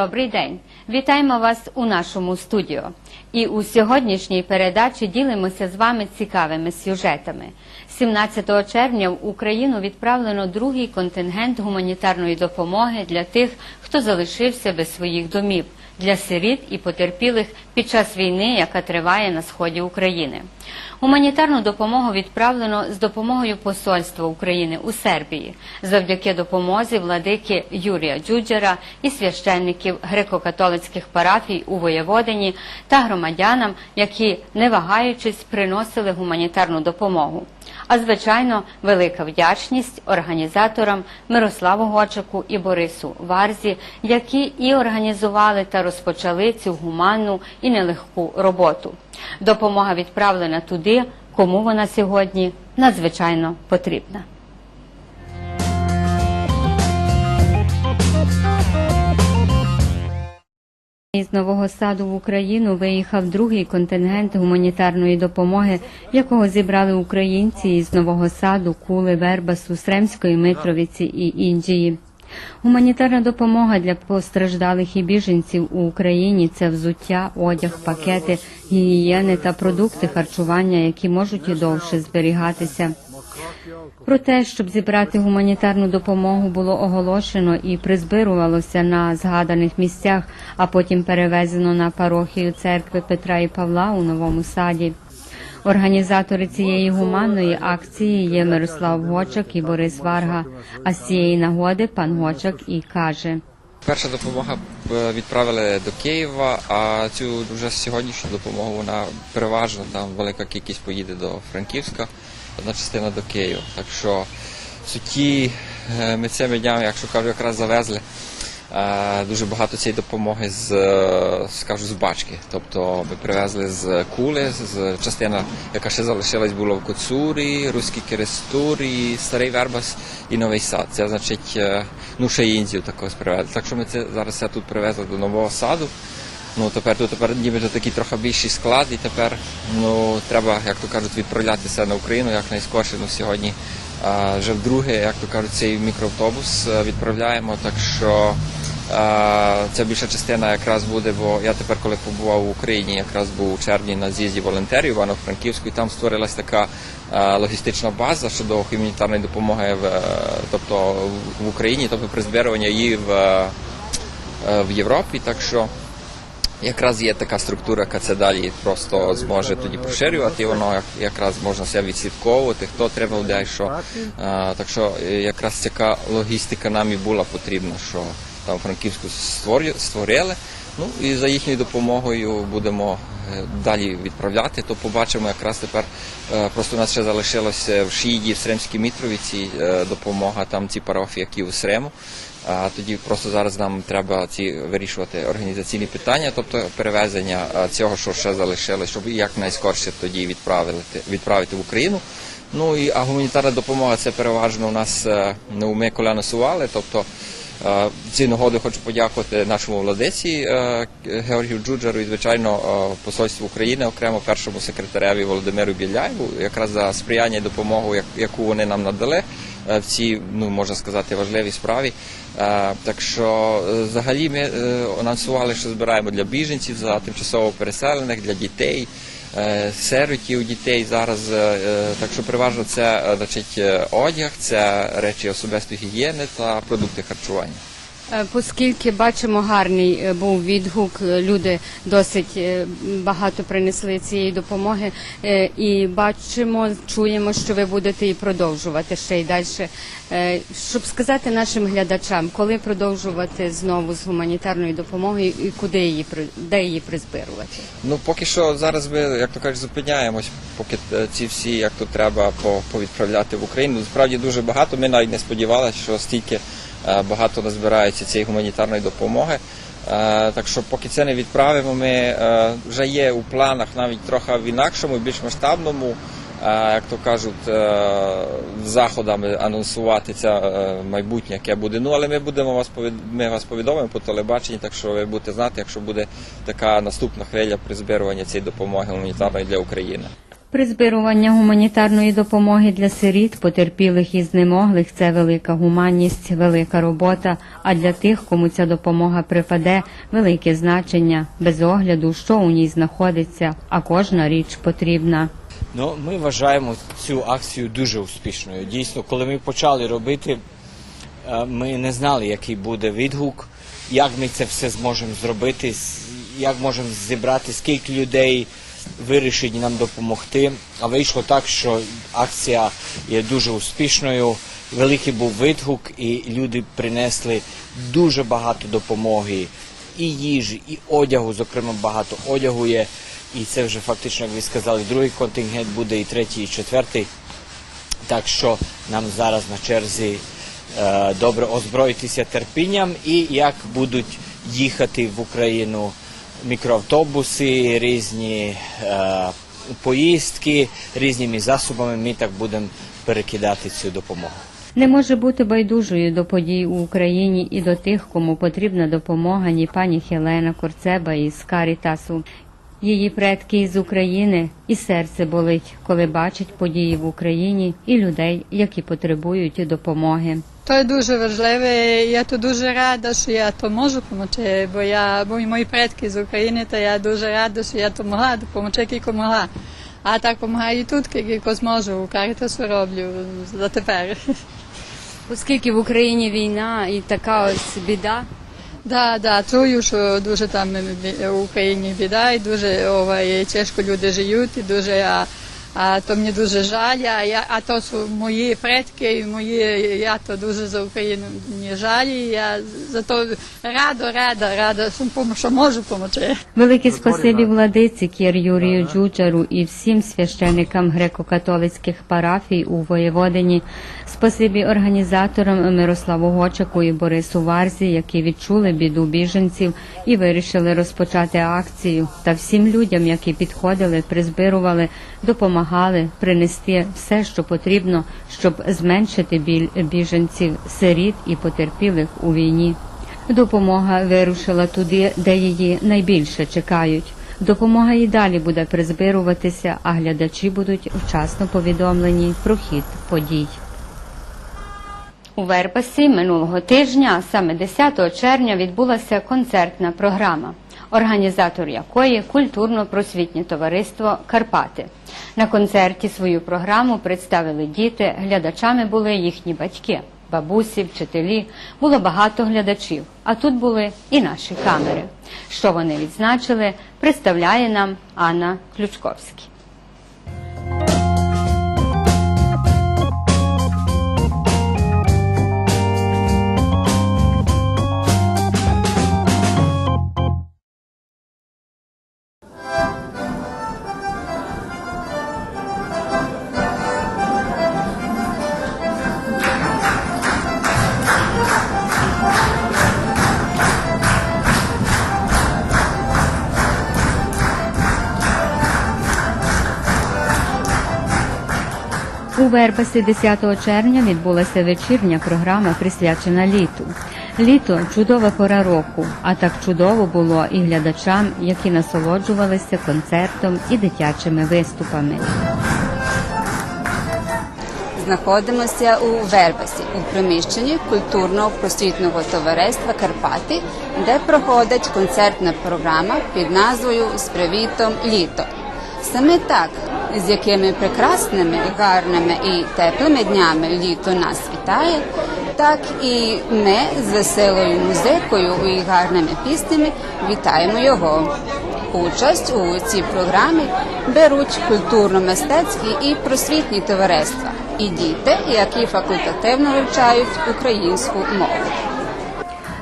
Добрий день! Вітаємо вас у нашому студіо. І у сьогоднішній передачі ділимося з вами цікавими сюжетами. 17 червня в Україну відправлено другий контингент гуманітарної допомоги для тих, хто залишився без своїх домів, для сиріт і потерпілих під час війни, яка триває на сході України. Гуманітарну допомогу відправлено з допомогою Посольства України у Сербії завдяки допомозі владики Юрія Джуджера і священників греко-католицьких парафій у Воєводині та громадянам, які, не вагаючись, приносили гуманітарну допомогу. А звичайно, велика вдячність організаторам Мирославу Гочаку і Борису Варзі, які і організували та розпочали цю гуманну і нелегку роботу. Допомога відправлена туди, кому вона сьогодні надзвичайно потрібна. Із Нового Саду в Україну виїхав другий контингент гуманітарної допомоги, якого зібрали українці із Нового Саду, Кули, Вербасу, Сремської, Митровиці і Індії. Гуманітарна допомога для постраждалих і біженців у Україні це взуття, одяг, пакети, гігієни та продукти харчування, які можуть і довше зберігатися. Про те, щоб зібрати гуманітарну допомогу, було оголошено і призбирувалося на згаданих місцях, а потім перевезено на парохію церкви Петра і Павла у Новому Саді. Організатори цієї гуманної акції є Мирослав Гочак і Борис Варга. А з цієї нагоди пан Гочак і каже. Перша допомога е, відправили до Києва, а цю вже сьогоднішню допомогу вона переважно там велика кількість поїде до Франківська, одна частина до Києва. Так що суті е, ми цими днями, якщо кажу, якраз завезли дуже багато цієї допомоги з, е, скажу, з бачки. Тобто ми привезли з кули, з частина, яка ще залишилась, була в Коцурі, Руській Керестурі, Старий Вербас і Новий Сад. Це значить, е, ну ще й також привезли. Так що ми це зараз все тут привезли до Нового Саду. Ну тепер тут тепер ніби такий трохи більший склад, і тепер ну треба, як то кажуть, відправлятися на Україну як найскорше. Ну сьогодні а, вже вдруге, як то кажуть, цей мікроавтобус е, відправляємо. Так що ця більша частина якраз буде, бо я тепер, коли побував в Україні, якраз був у червні на з'їзді волонтерів Івано-Франківську, і там створилась така логістична база щодо гуманітарної допомоги в, е, тобто в Україні, тобто при зберігання її в, е, в Європі. Так що Якраз є така структура, яка це далі просто зможе тоді поширювати, і воно як- якраз можна себе відслідковувати, хто отримав де що. Так що е, якраз така логістика нам і була потрібна, що там Франківську створили. Ну і за їхньою допомогою будемо е, далі відправляти. То побачимо якраз тепер. е, Просто у нас ще залишилося в Шіді, в Сремській Мітровіці е, допомога там ці парафії, які у Срему. А тоді просто зараз нам треба ці вирішувати організаційні питання, тобто перевезення цього, що ще залишилось, щоб якнайскорше тоді відправити відправити в Україну. Ну і а гуманітарна допомога це переважно у нас е, ну, ми коляно сували. Тобто е, ці нагоди хочу подякувати нашому владиці е, Георгію Джуджеру і звичайно е, посольству України, окремо першому секретареві Володимиру Біляєву, якраз за сприяння і допомогу, як- яку вони нам надали в цій, ну можна сказати, важливій справі. Так що взагалі ми анонсували, що збираємо для біженців, за тимчасово переселених, для дітей, е, у дітей зараз. е, е, Так що переважно це значить, одяг, це речі особистої гігієни та продукти харчування. Е, Оскільки бачимо гарний е, був відгук, е, люди досить багато принесли цієї допомоги, і бачимо, чуємо, що ви будете і продовжувати ще й далі. Щоб сказати нашим глядачам, коли продовжувати знову з гуманітарною допомогою і куди її де її призбирувати? Ну поки що зараз ми, як то кажуть, зупиняємось, поки ці всі, як то треба, по- повідправляти в Україну. Справді дуже багато. Ми навіть не сподівалися, що стільки багато назбирається цієї гуманітарної допомоги. Е, Так що поки це не відправимо, ми е, вже є у планах навіть трохи в інакшому, більш масштабному, е, як то кажуть, е, заходами анонсувати це е, майбутнє, яке буде. Ну але ми будемо вас ми вас повідомимо по телебаченні, так що ви будете знати, якщо буде така наступна хвиля при зберіганні цієї допомоги гуманітарної для України. Призбирування гуманітарної допомоги для сиріт, потерпілих і знемоглих це велика гуманність, велика робота. А для тих, кому ця допомога припаде, велике значення, без огляду, що у ній знаходиться, а кожна річ потрібна. Ну, ми вважаємо цю акцію дуже успішною. Дійсно, коли ми почали робити, е, ми не знали, який буде відгук, як ми це все зможемо зробити, як можемо зібрати, скільки людей вирішить нам допомогти. А вийшло так, що акція є дуже успішною. Великий був відгук, і люди принесли дуже багато допомоги і їжі, і одягу. Зокрема, багато одягу є. І це вже фактично, як ви сказали, другий контингент буде, і третій, і четвертий. Так що нам зараз на черзі е, добре озброїтися терпінням і як будуть їхати в Україну мікроавтобуси, різні е, поїздки, різними засобами. Ми так будемо перекидати цю допомогу. Не може бути байдужою до подій у Україні і до тих, кому потрібна допомога, ні пані Хелена Корцеба із Карітасу. Її предки із України і серце болить, коли бачать події в Україні і людей, які потребують допомоги. То є дуже важливо. і Я то дуже рада, що я то можу допомогти, бо я бо і мої предки з України, то я дуже рада, що я то могла допомогти, кілько могла. А так допомагаю і тут, кілько зможу. Карітасу роблю за тепер. Оскільки в Україні війна і така ось біда, Да, да, чую, що дуже там в Україні біда, і дуже ова, тяжко люди живуть, і дуже а, а то мені дуже жаль. А я а то що мої предки, і мої я то дуже за Україну мені жаль. І я зато рада, рада, рада, що, що можу допомогти. Велике спасибі владиці Кір Юрію Джучару і всім священикам греко-католицьких парафій у Воєводині. Спасибі організаторам Мирославу Гочаку і Борису Варзі, які відчули біду біженців і вирішили розпочати акцію. Та всім людям, які підходили, призбирували, допомагали принести все, що потрібно, щоб зменшити біль біженців, сиріт і потерпілих у війні. Допомога вирушила туди, де її найбільше чекають. Допомога і далі буде призбируватися, а глядачі будуть вчасно повідомлені про хід подій. У Верпасі минулого тижня, саме 10 червня, відбулася концертна програма, організатор якої культурно-просвітнє товариство Карпати. На концерті свою програму представили діти, глядачами були їхні батьки, бабусі, вчителі. Було багато глядачів, а тут були і наші камери. Що вони відзначили, представляє нам Анна Ключковська. Вербасі 10 червня відбулася вечірня програма, присвячена літу. Літо чудова пора року, а так чудово було і глядачам, які насолоджувалися концертом і дитячими виступами. Знаходимося у Вербасі у приміщенні культурно-просвітного товариства Карпати, де проходить концертна програма під назвою З привітом літо. Саме так, з якими прекрасними, гарними і теплими днями літо нас вітає, так і ми з веселою музикою і гарними піснями вітаємо його. Участь у цій програмі беруть культурно-мистецькі і просвітні товариства і діти, які факультативно вивчають українську мову.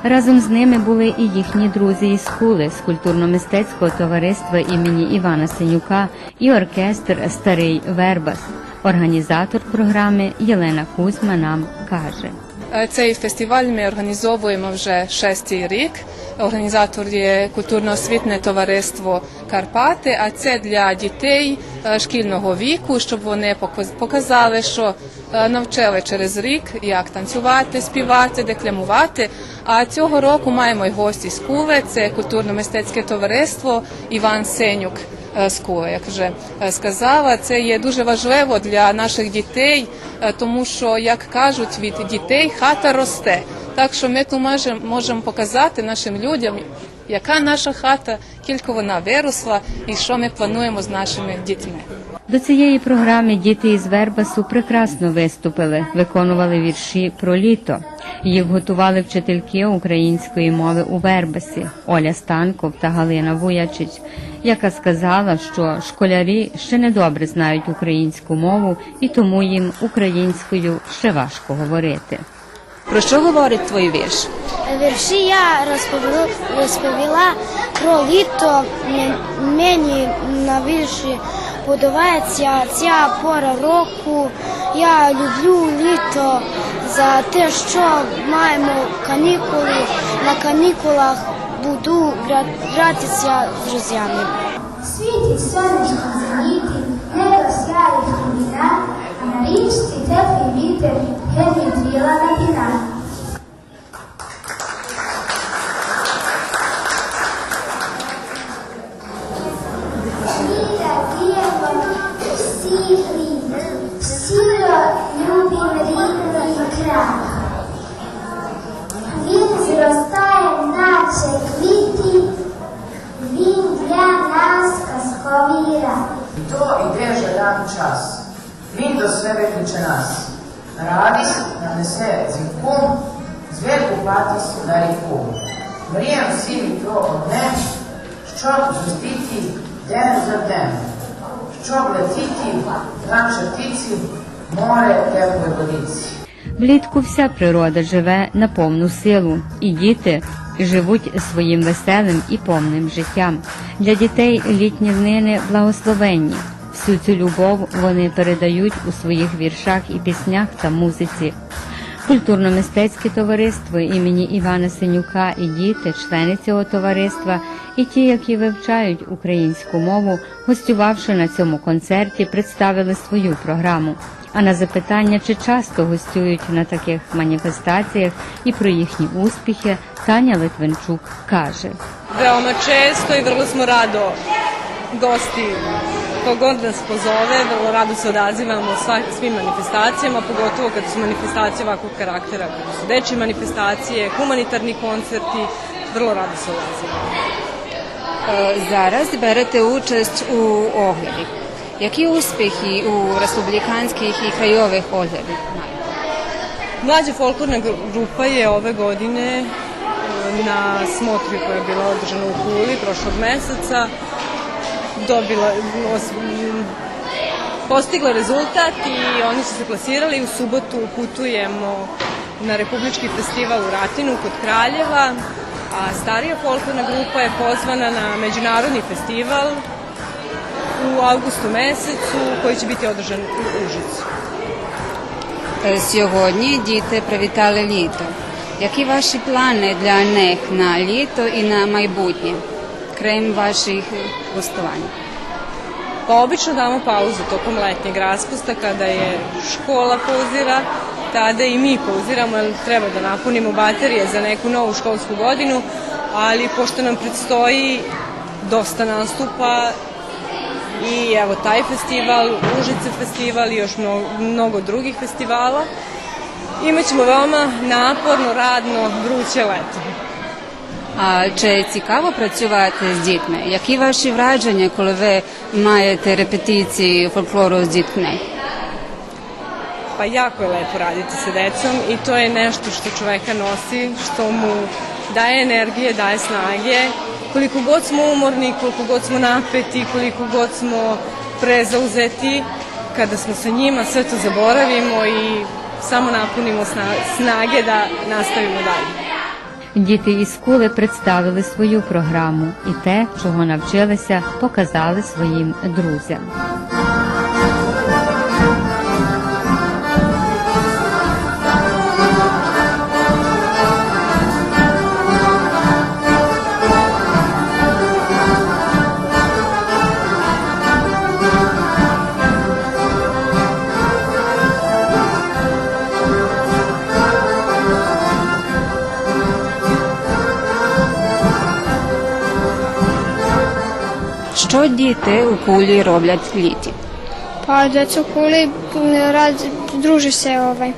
Разом з ними були і їхні друзі із Хули з культурно-мистецького товариства імені Івана Синюка і оркестр Старий Вербас. Організатор програми Єлена Кузьма нам каже. Е, Цей фестиваль ми організовуємо вже шестий рік. Організатор є культурно-освітне товариство Карпати, а це для дітей е, шкільного віку, щоб вони показ- показали, що е, навчили через рік, як танцювати, співати, декламувати. А цього року маємо й гості з Кули, це культурно-мистецьке товариство Іван Сенюк. Е. Як вже е, сказала, це є дуже важливо для наших дітей, е, тому що, як кажуть, від дітей хата росте. Так що ми тут можемо показати нашим людям, яка наша хата, кілько вона виросла і що ми плануємо з нашими дітьми. До цієї програми діти із Вербасу прекрасно виступили, виконували вірші про літо. Їх готували вчительки української мови у Вербасі Оля Станков та Галина Вуячич, яка сказала, що школярі ще не добре знають українську мову і тому їм українською ще важко говорити. Про що говорить твій вірш? Вірші я розповіла, розповіла про літо. Мені на вірші подобається ця пора року. Я люблю літо за те, що маємо канікули. На канікулах буду гратися з друзями. Світить сонечко зеніти, небо сяє хруміна, а на річці теплий вітер геть віла на піна. То йде вже рано час. Він до себе кличе нас. Радість нам несе дзвінком, звір купатись на ріку. Мріям всі від того одне, щоб зустріти день за днем, щоб летіти, наче птиці, море теплої водиці. Влітку вся природа живе на повну силу, і діти живуть своїм веселим і повним життям. Для дітей літні днини благословенні. Всю цю любов вони передають у своїх віршах і піснях та музиці. Культурно-мистецьке товариство імені Івана Синюка і діти, члени цього товариства, і ті, які вивчають українську мову, гостювавши на цьому концерті, представили свою програму. А на запитання, чи часто гостюють на таких маніфестаціях і про їхні успіхи, Таня Литвинчук каже. veoma često i vrlo smo rado gosti kogod nas pozove, vrlo rado se odazivamo sva, svim manifestacijama, pogotovo kad su manifestacije ovakvog karaktera, kada su dečje manifestacije, humanitarni koncerti, vrlo rado se odazivamo. Зараз берете участь у огляді. Які успіхи у республіканських і крайових оглядах маєте? Mlađa folklorna gru- grupa je ove godine e, na smotri koja je bila održana u Kuli prošlog meseca dobila, postigla rezultat i oni su se plasirali. U subotu putujemo na Republički festival u Ratinu kod Kraljeva, a starija folklorna grupa je pozvana na međunarodni festival u avgustu mesecu koji će biti održan u Užicu. Сьогодні діти привітали літо. Які ваші плани для них на літо і на майбутнє, ваших е, гостувань? Pa obično damo pauzu tokom letnjeg raspusta kada je škola pauzira, tada i mi pauziramo jer treba da napunimo baterije za neku novu školsku godinu, ali pošto nam predstoji dosta nastupa i evo taj festival, Užice festival i još mnogo, mnogo drugih festivala, imaćemo veoma naporno, radno, vruće leto. А чи цікаво працювати з дітьми? Які ваші враження, коли ви маєте репетиції фольклору з дітьми? Pa jako je lepo raditi sa decom i to je nešto što čoveka nosi, što mu daje energije, daje snage. Koliko god smo umorni, koliko god smo napeti, koliko god smo prezauzeti, kada smo sa njima sve to zaboravimo i samo napunimo sna- snage da nastavimo dalje. Діти із школи представили свою програму і те, чого навчилися, показали своїм друзям. Діти у кулі роблять в літі? Pa deca u kuli m, rad, druže se ovaj.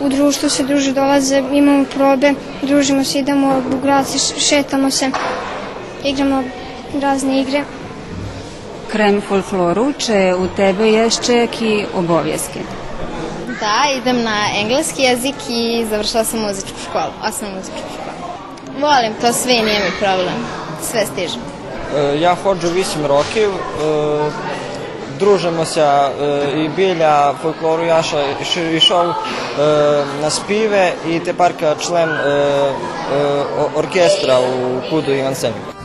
U društvu se druže, dolaze, imamo probe, družimo se, idemo u grad, šetamo se, igramo razne igre. Фольклору, чи у тебе є ще які обов'язки? Da, idem na engleski jezik i završila sam muzičku školu, osnovnu muzičku školu. Volim to sve nije mi problem. Sve stižem. Е, Я ходжу 8 років. е, Дружимося е, і біля фольклору я ще ще йшов на співи і тепер член оркестра у Куду Іван Семік.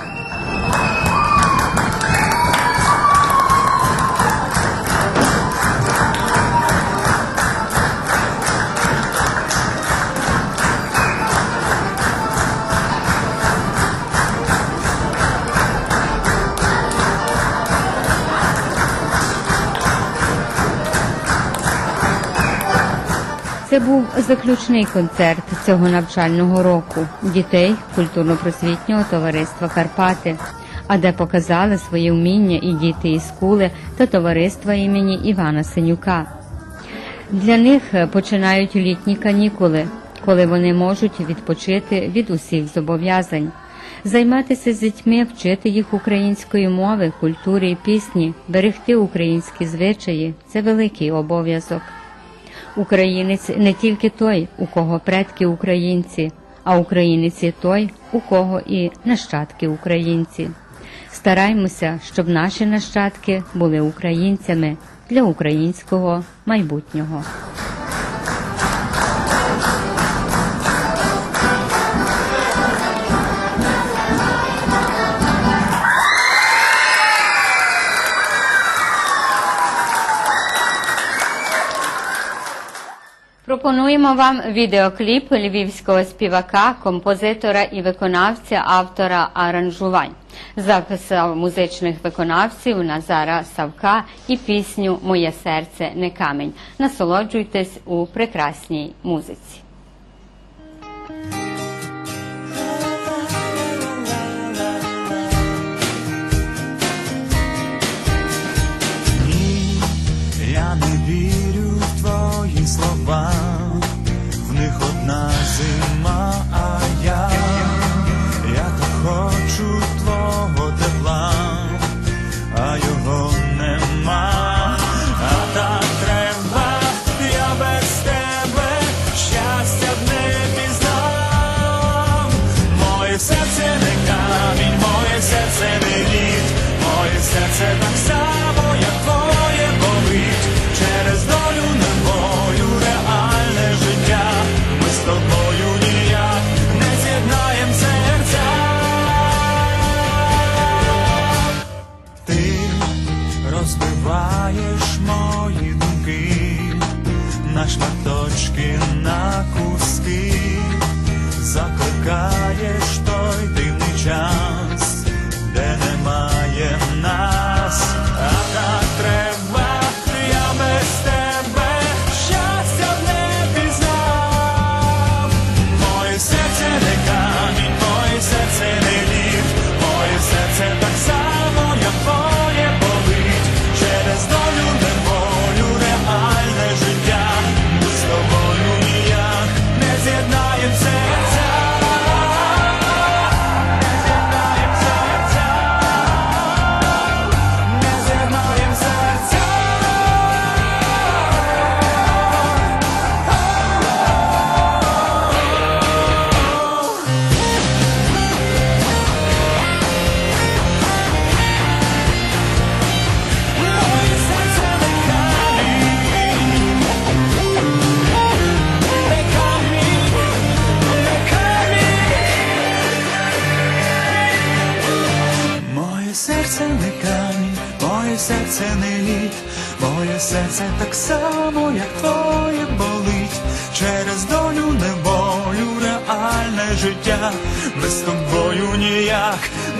Це був заключний концерт цього навчального року дітей культурно-просвітнього товариства Карпати, а де показали свої вміння і діти із Кули та товариства імені Івана Синюка. Для них починають літні канікули, коли вони можуть відпочити від усіх зобов'язань, займатися з дітьми, вчити їх української мови, культури і пісні, берегти українські звичаї це великий обов'язок. Українець не тільки той, у кого предки українці, а українець і той, у кого і нащадки українці. Стараймося, щоб наші нащадки були українцями для українського майбутнього. Пропонуємо вам відеокліп львівського співака, композитора і виконавця, автора аранжувань. Записав музичних виконавців Назара Савка і пісню Моє серце не камінь. Насолоджуйтесь у прекрасній музиці. Розбиваєш мої думки на шматочки, на куски, закликаєш той дивний час, де немає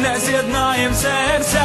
не з'єднаєм серця.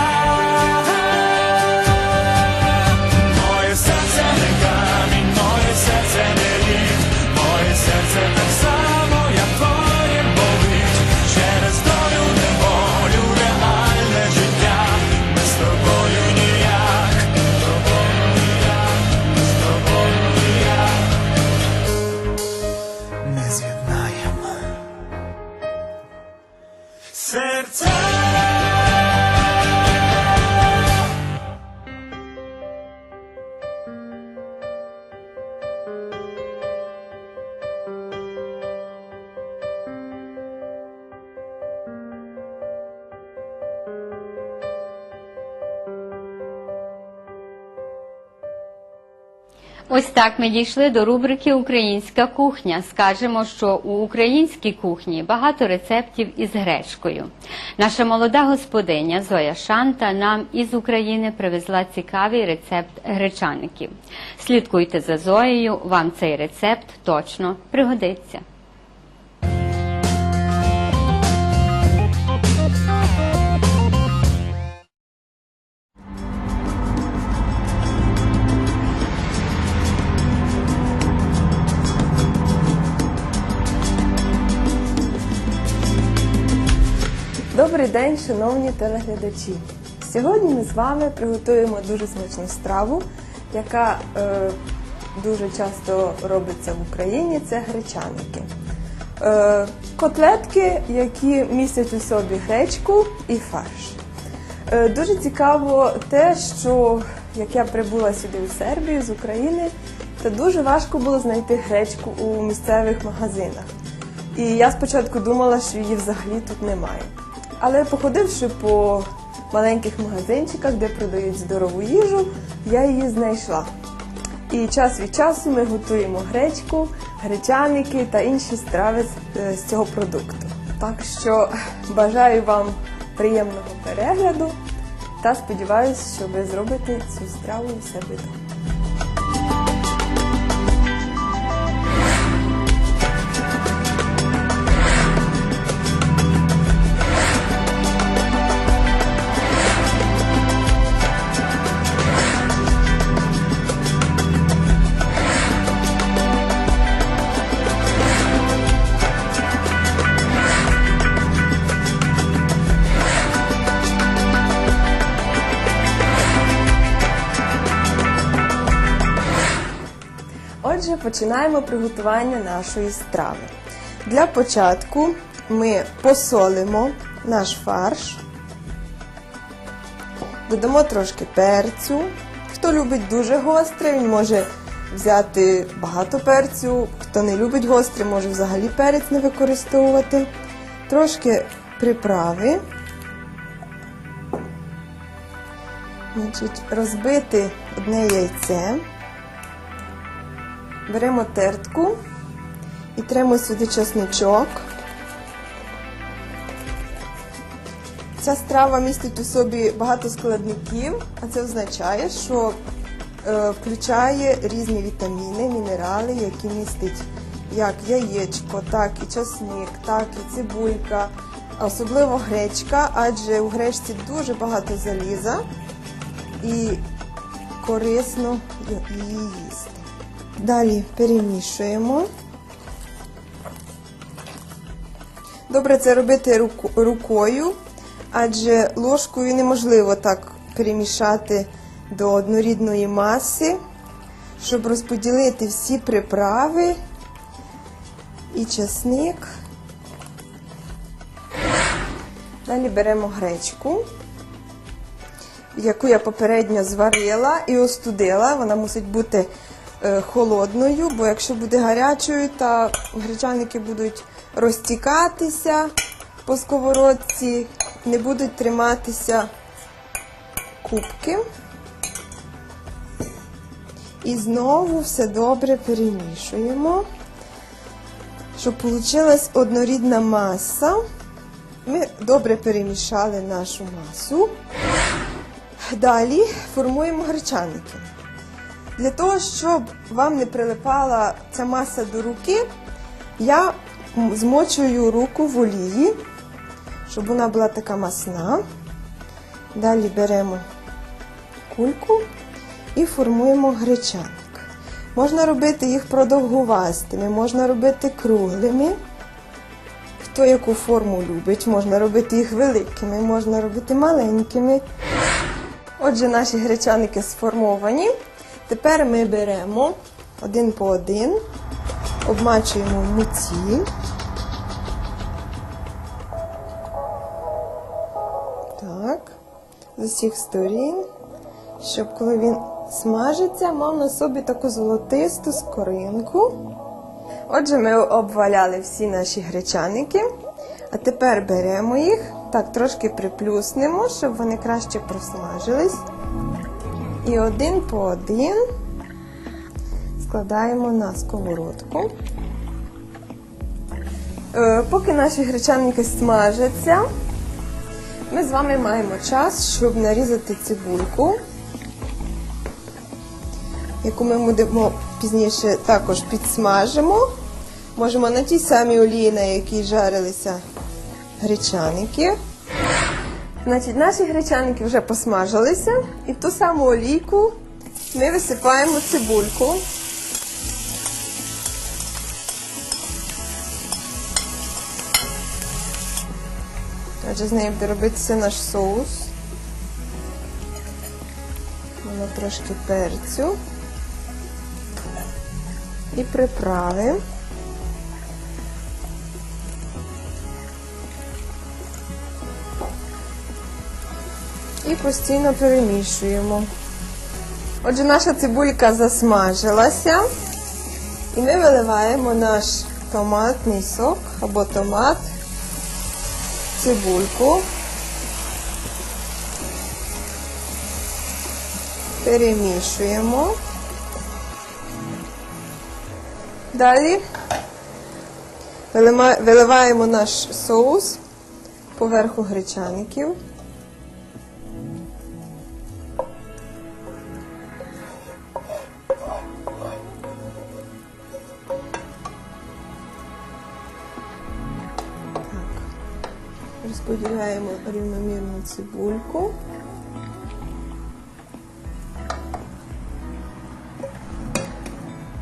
Ось так ми дійшли до рубрики Українська кухня. Скажемо, що у українській кухні багато рецептів із гречкою. Наша молода господиня Зоя Шанта нам із України привезла цікавий рецепт гречаників. Слідкуйте за Зоєю, вам цей рецепт точно пригодиться. Добрий день, шановні телеглядачі. Сьогодні ми з вами приготуємо дуже смачну страву, яка е, дуже часто робиться в Україні. Це гречаники. Е, котлетки, які містять у собі гречку і фарш. Е, дуже цікаво те, що як я прибула сюди у Сербію з України, то дуже важко було знайти гречку у місцевих магазинах. І я спочатку думала, що її взагалі тут немає. Але походивши по маленьких магазинчиках, де продають здорову їжу, я її знайшла. І час від часу ми готуємо гречку, гречаники та інші страви з, е, цього продукту. Так що бажаю вам приємного перегляду та сподіваюся, що ви зробите цю страву у себе вдома. Починаємо приготування нашої страви. Для початку ми посолимо наш фарш, додамо трошки перцю. Хто любить дуже гостре, він може взяти багато перцю. Хто не любить гостре, може взагалі перець не використовувати. Трошки приправи. Розбити одне яйце. Беремо тертку і тремо сюди чесничок. Ця страва містить у собі багато складників, а це означає, що е, включає різні вітаміни, мінерали, які містить як яєчко, так і часник, так і цибулька, особливо гречка, адже у гречці дуже багато заліза і корисно її їсти. Далі перемішуємо. Добре це робити рукою, адже ложкою неможливо так перемішати до однорідної маси, щоб розподілити всі приправи і часник. Далі беремо гречку, яку я попередньо зварила і остудила. Вона мусить бути холодною, бо якщо буде гарячою, то гречаники будуть розтікатися по сковородці, не будуть триматися кубки. І знову все добре перемішуємо, щоб вийшла однорідна маса. Ми добре перемішали нашу масу. Далі формуємо гречаники. Для того, щоб вам не прилипала ця маса до руки, я змочую руку в олії, щоб вона була така масна. Далі беремо кульку і формуємо гречаник. Можна робити їх продовгувастими, можна робити круглими. Хто яку форму любить, можна робити їх великими, можна робити маленькими. Отже, наші гречаники сформовані. Тепер ми беремо один по один, обмачуємо в муці. Так, з усіх сторін, щоб коли він смажиться, мав на собі таку золотисту скоринку. Отже, ми обваляли всі наші гречаники. А тепер беремо їх, так трошки приплюснемо, щоб вони краще просмажились. І один по один складаємо на сковородку. Е, Поки наші гречаники смажаться, ми з вами маємо час, щоб нарізати цибульку, яку ми будемо пізніше також підсмажимо. Можемо на тій самій олії, на якій жарилися гречаники. Значить, наші гречаники вже посмажилися, і в ту саму олійку ми висипаємо цибульку. Отже, з нею буде робитися наш соус. Воно трошки перцю і приправи. І постійно перемішуємо. Отже, наша цибулька засмажилася. І ми виливаємо наш томатний сок або томат, цибульку. Перемішуємо. Далі виливаємо наш соус поверху гречаників. Розподіляємо рівномірну цибульку.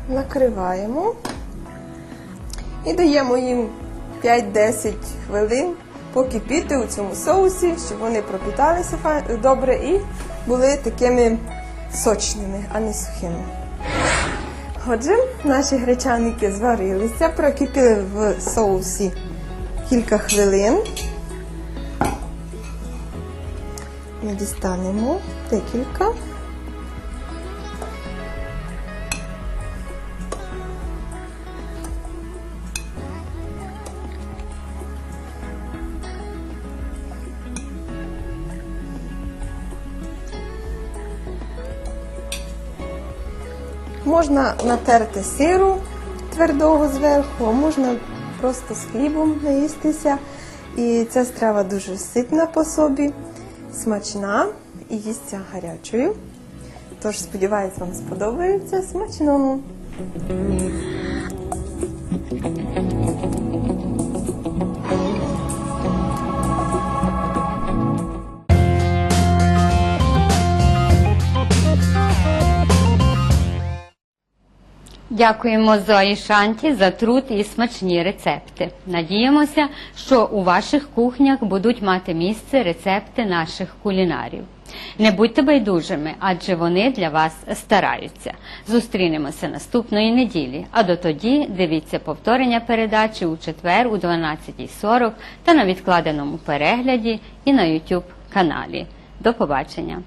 Накриваємо і даємо їм 5-10 хвилин покипіти у цьому соусі, щоб вони пропіталися добре і були такими сочними, а не сухими. Отже, наші гречаники зварилися, прокипіли в соусі кілька хвилин. Ми дістанемо декілька. Можна натерти сиру твердого зверху, а можна просто з хлібом наїстися. І ця страва дуже ситна по собі, смачна і їсться гарячою. Тож, сподіваюсь, вам сподобається смачному. Дякуємо Зої Шанті за труд і смачні рецепти. Надіємося, що у ваших кухнях будуть мати місце рецепти наших кулінарів. Не будьте байдужими, адже вони для вас стараються. Зустрінемося наступної неділі. А до тоді дивіться повторення передачі у четвер у 12.40 та на відкладеному перегляді і на YouTube каналі. До побачення!